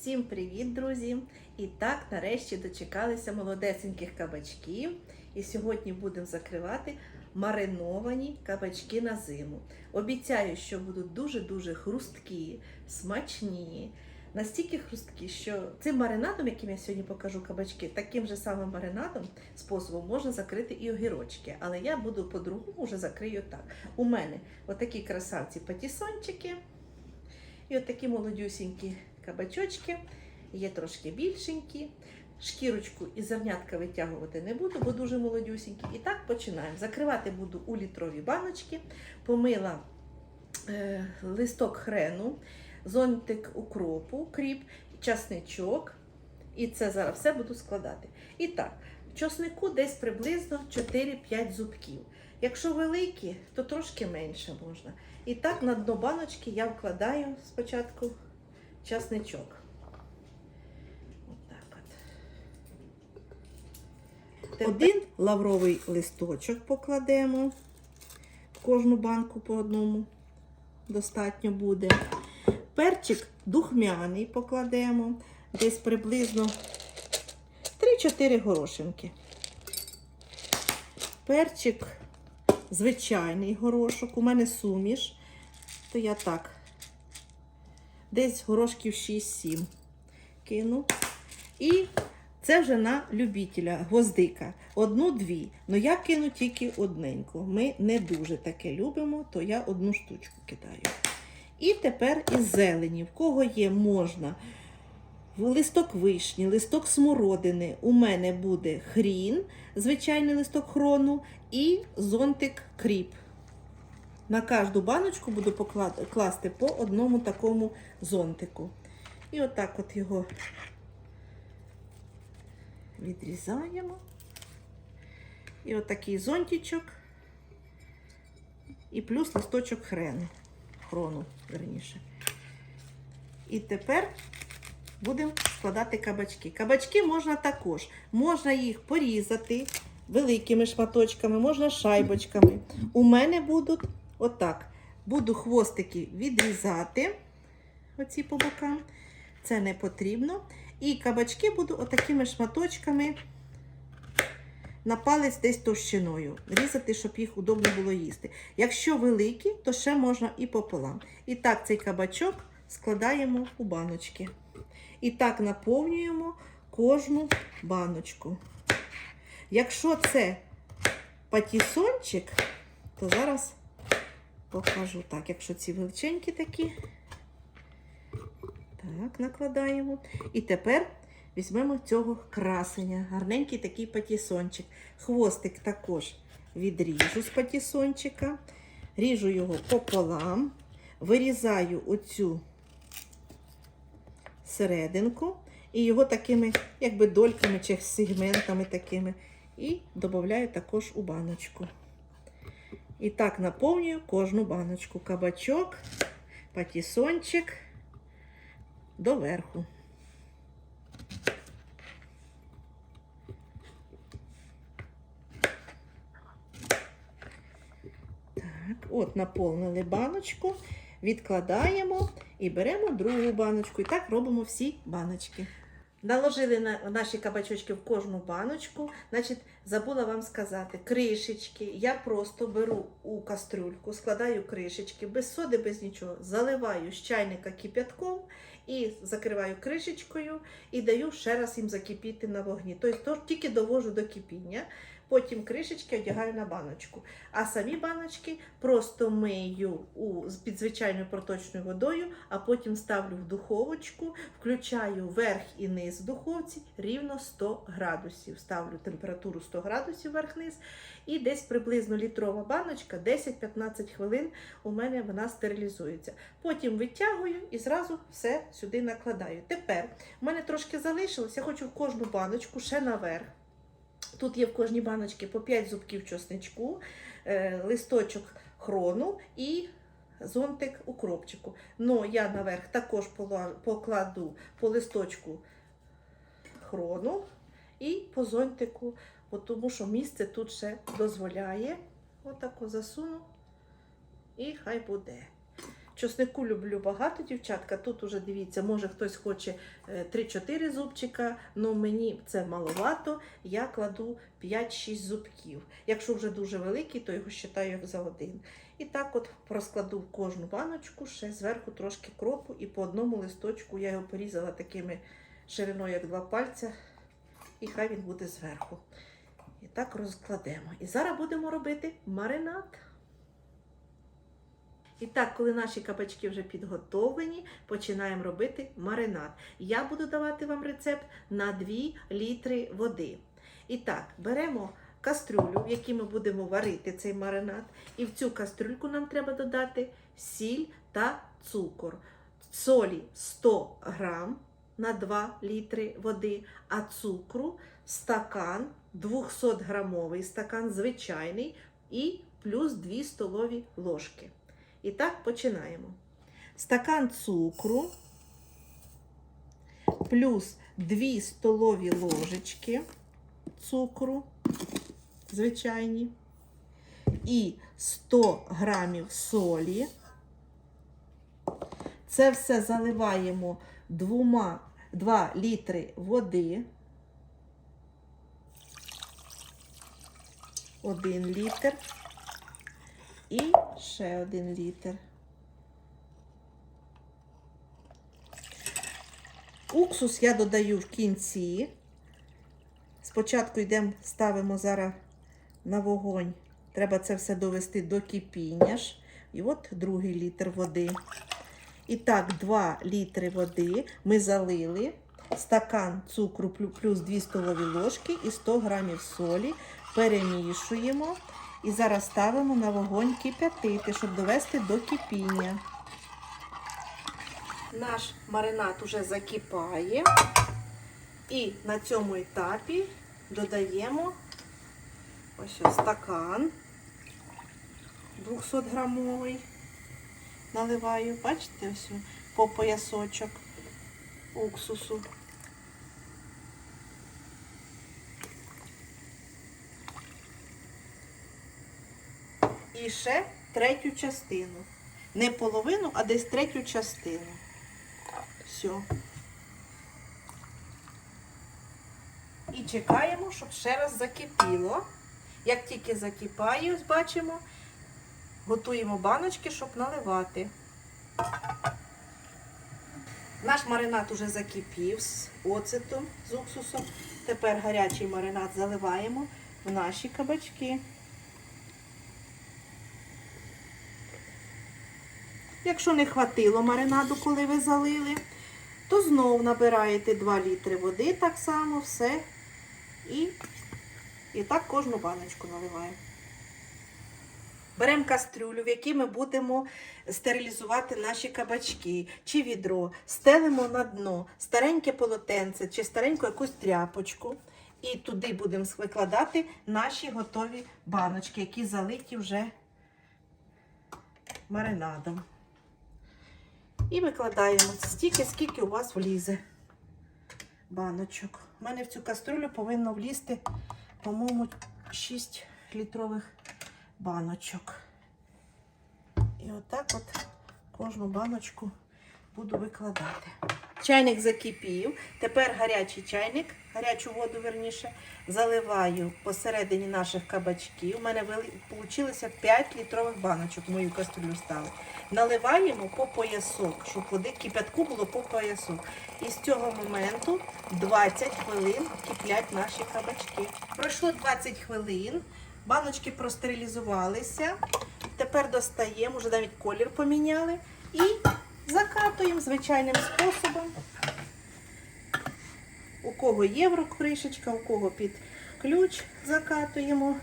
Всім привіт, друзі! І так, нарешті дочекалися молодесеньких кабачків. І сьогодні будемо закривати мариновані кабачки на зиму. Обіцяю, що будуть дуже-дуже хрусткі, смачні. Настільки хрусткі, що цим маринадом, яким я сьогодні покажу кабачки, таким же самим маринадом способом можна закрити і огірочки. Але я буду по-другому вже закрию так. У мене отакі красавці патісончики. І от такі молодюсінькі кабачочки, є трошки більшенькі. Шкірочку і зернятка витягувати не буду, бо дуже молодюсінькі. І так починаємо. Закривати буду у літрові баночки. Помила е, листок хрену, зонтик укропу, кріп, часничок. І це зараз все буду складати. І так, в чоснику десь приблизно 4-5 зубків. Якщо великі, то трошки менше можна. І так на дно баночки я вкладаю спочатку часничок. Один лавровий листочок покладемо. Кожну банку по одному достатньо буде. Перчик духмяний покладемо. Десь приблизно 3-4 горошинки. Перчик звичайний горошок. У мене суміш, то я так. Десь горошків 6-7 кину. І це вже на любителя гвоздика. Одну-дві. Ну я кину тільки одненьку. Ми не дуже таке любимо, то я одну штучку кидаю. І тепер із зелені. В кого є, можна. Листок вишні, листок смородини. У мене буде хрін, звичайний листок хрону і зонтик кріп. На кожну баночку буду класти по одному такому зонтику. І отак от його відрізаємо. І отакий зонтичок. І плюс листочок хрену. Хрону, верніше. І тепер будемо складати кабачки. Кабачки можна також. Можна їх порізати великими шматочками, можна шайбочками. У мене будуть отак. Буду хвостики відрізати, оці по бокам. Це не потрібно. І кабачки буду отакими шматочками на палець десь товщиною. Різати, щоб їх удобно було їсти. Якщо великі, то ще можна і пополам. І так цей кабачок складаємо у баночки. І так наповнюємо кожну баночку. Якщо це патісончик, то зараз покажу так, якщо ці величенькі такі, так, накладаємо. І тепер візьмемо цього красення. Гарненький такий патісончик. Хвостик також відріжу з патісончика, ріжу його пополам, вирізаю оцю серединку і його такими, якби дольками чи сегментами такими. І додаю також у баночку. І так наповнюю кожну баночку. Кабачок, патісончик доверху. Так, от наповнили баночку, відкладаємо і беремо другу баночку. І так робимо всі баночки. Наложили на наші кабачочки в кожну баночку. Значить, забула вам сказати, кришечки. Я просто беру у кастрюльку, складаю кришечки, без соди, без нічого, заливаю з чайника кип'ятком і закриваю кришечкою і даю ще раз їм закипіти на вогні. Тобто тільки довожу до кипіння. Потім кришечки одягаю на баночку. А самі баночки просто мию у, під звичайною проточною водою, а потім ставлю в духовочку, включаю верх і низ в духовці рівно 100 градусів. Ставлю температуру 100 градусів верх-низ. І десь приблизно літрова баночка, 10-15 хвилин у мене вона стерилізується. Потім витягую і зразу все сюди накладаю. Тепер у мене трошки залишилось, я хочу кожну баночку ще наверх. Тут є в кожній баночці по 5 зубків чосничку, е, листочок хрону і зонтик укропчику. Ну, я наверх також покладу по листочку хрону і по зонтику, тому що місце тут ще дозволяє. Отако засуну і хай буде. Чоснику люблю багато, дівчатка. Тут уже дивіться, може хтось хоче е, 3-4 зубчика, але мені це маловато. Я кладу 5-6 зубків. Якщо вже дуже великий, то його вважаю за один. І так от розкладу в кожну баночку, ще зверху трошки кропу, і по одному листочку я його порізала такими шириною, як два пальця, і хай він буде зверху. І так розкладемо. І зараз будемо робити маринад. І так, коли наші кабачки вже підготовлені, починаємо робити маринад. Я буду давати вам рецепт на 2 літри води. І так, беремо кастрюлю, в якій ми будемо варити цей маринад. І в цю кастрюльку нам треба додати сіль та цукор. Солі 100 грам на 2 літри води, а цукру стакан, 200 грамовий стакан, звичайний, і плюс 2 столові ложки. І так починаємо. Стакан цукру плюс 2 столові ложечки цукру, звичайні, і 100 грамів солі. Це все заливаємо 2, 2 літри води. 1 літр і ще один літр. Уксус я додаю в кінці. Спочатку йдемо, ставимо зараз на вогонь. Треба це все довести до кипіння. ж. І от другий літр води. І так, 2 літри води ми залили. Стакан цукру плюс 2 столові ложки і 100 грамів солі. Перемішуємо. І зараз ставимо на вогонь кип'ятити, щоб довести до кипіння. Наш маринад уже закипає. І на цьому етапі додаємо ось ось стакан 200 грамовий. Наливаю, бачите, ось по поясочок уксусу. І ще третю частину. Не половину, а десь третю частину. Все. І чекаємо, щоб ще раз закипіло. Як тільки закипає, ось бачимо, готуємо баночки, щоб наливати. Наш маринад уже закипів з оцетом, з уксусом. Тепер гарячий маринад заливаємо в наші кабачки. Якщо не хватило маринаду, коли ви залили, то знову набираєте 2 літри води, так само все. І, і так кожну баночку наливаємо. Беремо кастрюлю, в якій ми будемо стерилізувати наші кабачки чи відро, стелимо на дно стареньке полотенце чи стареньку якусь тряпочку. І туди будемо викладати наші готові баночки, які залиті вже маринадом. І викладаємо стільки, скільки у вас влізе баночок. У мене в цю каструлю повинно влізти, по-моєму, 6 літрових баночок. І отак от кожну баночку буду викладати. Чайник закипів. Тепер гарячий чайник, гарячу воду верніше, заливаю посередині наших кабачків. У мене вийшло 5 літрових баночок, мою каструлю стали. Наливаємо по поясок, щоб води кипятку було по поясок. І з цього моменту 20 хвилин киплять наші кабачки. Пройшло 20 хвилин, баночки простерилізувалися. Тепер достаємо, вже навіть колір поміняли. І закатуємо звичайним способом. У кого єврокришечка, у кого під ключ закатуємо.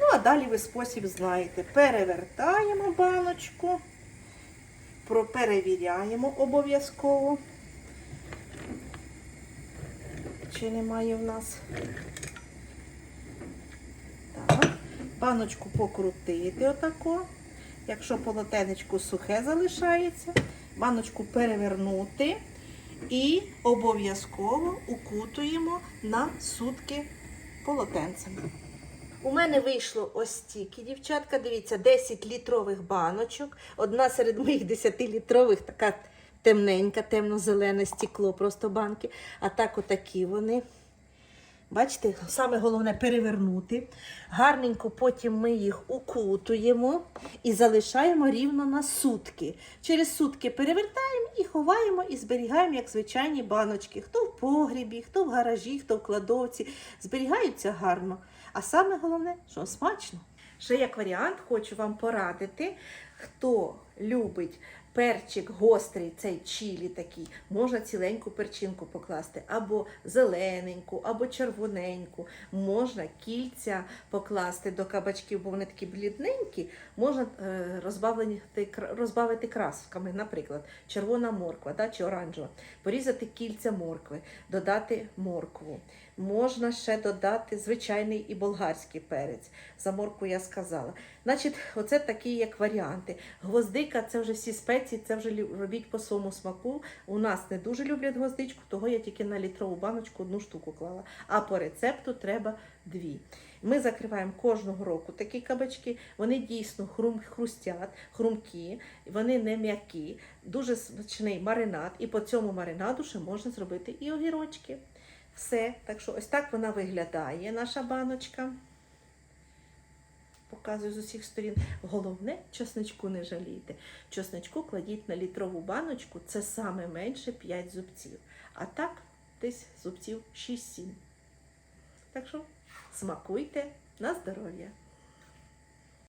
Ну, а далі ви спосіб знаєте. Перевертаємо баночку, перевіряємо обов'язково, чи немає в нас. Баночку покрутити отако. Якщо полотенечко сухе залишається, баночку перевернути і обов'язково укутуємо на сутки полотенцем. У мене вийшло ось стільки, дівчатка. Дивіться, 10 літрових баночок. Одна серед моїх 10 літрових така темненька, темно-зелене стекло, просто банки. А так отакі вони. Бачите, саме головне перевернути. Гарненько потім ми їх укутуємо і залишаємо рівно на сутки. Через сутки перевертаємо і ховаємо і зберігаємо як звичайні баночки. Хто в погрібі, хто в гаражі, хто в кладовці. Зберігаються гарно. А саме головне, що смачно. Ще як варіант хочу вам порадити, хто любить перчик гострий, цей чілі такий, можна ціленьку перчинку покласти, або зелененьку, або червоненьку. Можна кільця покласти до кабачків, бо вони такі блідненькі, можна е, розбавити красками, наприклад, червона морква да, чи оранжева, порізати кільця моркви, додати моркву. Можна ще додати звичайний і болгарський перець. За морку я сказала. Значить, оце такі як варіанти. Гвоздика це вже всі спеції, це вже робіть по своєму смаку. У нас не дуже люблять гвоздичку, того я тільки на літрову баночку одну штуку клала. А по рецепту треба дві. Ми закриваємо кожного року такі кабачки. Вони дійсно хрум, хрустять, хрумкі, вони не м'які, дуже смачний маринад. І по цьому маринаду ще можна зробити і огірочки. Все. Так що ось так вона виглядає, наша баночка. Показую з усіх сторін. Головне, чесночку не жалійте. Чесночку кладіть на літрову баночку, це саме менше 5 зубців. А так, десь зубців 6-7. Так що смакуйте на здоров'я.